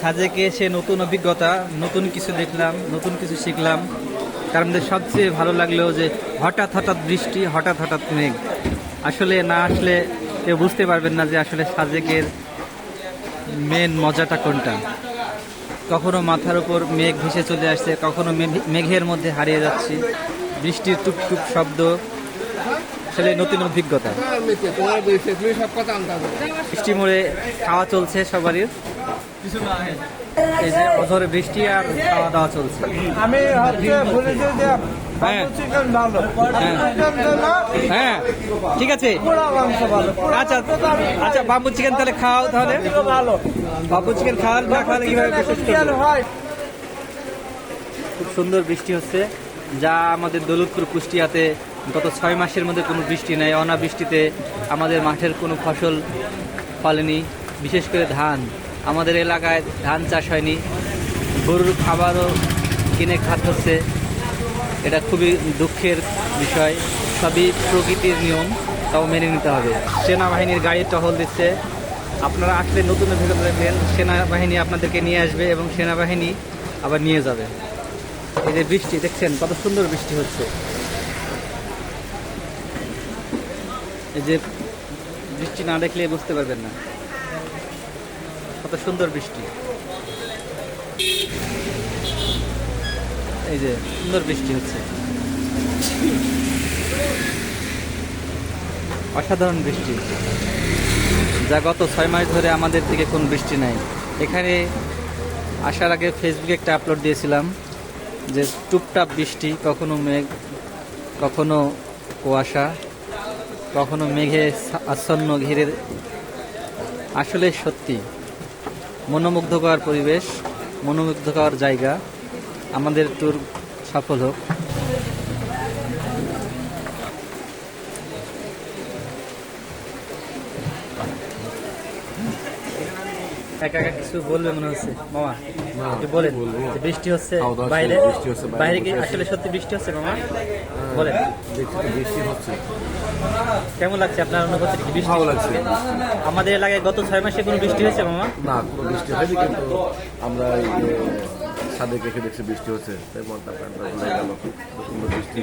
সাজেকে এসে নতুন অভিজ্ঞতা, নতুন কিছু দেখলাম, নতুন কিছু শিখলাম। তার মধ্যে সবচেয়ে ভালো লাগল যে হঠাৎ হঠাৎ বৃষ্টি, হঠাৎ হঠাৎ মেঘ। আসলে না আসলে কেউ বুঝতে পারবেন না যে আসলে সাজেকের মেন মজাটা কোনটা। কখনো মাথার উপর মেঘ ভেসে চলে আসছে, কখনো মেঘ- মেঘের মধ্যে হারিয়ে যাচ্ছি। বৃষ্টির টুপটুপ শব্দ আসলে নতুন অভিজ্ঞতা। বৃষ্টি মোড়ে খাওয়া চলছে সবারই। এই যে অঝরে বৃষ্টি আর খাওয়া দাওয়া চলছে। আমি হ্যাঁ। হ্যাঁ। হ্যাঁ। ঠিক আছে। আচ্ছা আচ্ছা বাম্বু চিকেন তাহলে খাও তাহলে। ভালো। বাম্বু চিকেন খাওয়ার না খাওয়ালে কীভাবে হয়? খুব সুন্দর বৃষ্টি হচ্ছে। যা আমাদের দৌলতপুর কুষ্টিয়াতে গত ছয় মাসের মধ্যে কোনো বৃষ্টি নেই, অনাবৃষ্টিতে আমাদের মাঠের কোনো ফসল ফলেনি, বিশেষ করে ধান। আমাদের এলাকায় ধান চাষ হয়নি, গরুর খাবারও কিনে খাত হচ্ছে। এটা খুবই দুঃখের বিষয়। সবই প্রকৃতির নিয়ম, তাও মেনে নিতে হবে। সেনাবাহিনীর গাড়ি টহল দিচ্ছে। আপনারা আসলে নতুন অভিজ্ঞতা দেখবেন সেনাবাহিনী আপনাদেরকে নিয়ে আসবে এবং সেনাবাহিনী আবার নিয়ে যাবে। এই যে বৃষ্টি, দেখছেন কত সুন্দর বৃষ্টি হচ্ছে। এই যে বৃষ্টি না দেখলে বুঝতে পারবেন না। কত সুন্দর বৃষ্টি। এই যে সুন্দর বৃষ্টি হচ্ছে। অসাধারণ বৃষ্টি। যা গত ছয় মাস ধরে আমাদের দিকে কোনো বৃষ্টি নাই। এখানে আসার আগে ফেসবুকে একটা আপলোড দিয়েছিলাম যে টুপটাপ বৃষ্টি, কখনো মেঘ, কখনো কুয়াশা। কখনো মেঘে আচ্ছন্ন ঘিরে আসলে সত্যি। মনোমুগ্ধকর পরিবেশ মনোমুগ্ধকর জায়গা আমাদের ট্যুর সফল হোক। একা একা কিছু বলবে মনে হচ্ছে? মামা একটু বলেন বৃষ্টি হচ্ছে বাইরে বৃষ্টি হচ্ছে, বাইরে কি আসলে সত্যি বৃষ্টি হচ্ছে মামা? বলেন। বৃষ্টি হচ্ছে। কেমন লাগছে আপনার অনুভূতি? কি বৃষ্টি? ভালো লাগছে। আমাদের এলাকায় গত ছয় মাসে কোনো বৃষ্টি হয়েছে মামা? না কোনো বৃষ্টি হয়নি কিন্তু আমরা ছাদে রেখে দেখছি বৃষ্টি হচ্ছে। তাই মনটা প্রাণটা ভুলে গেল। সুন্দর বৃষ্টি।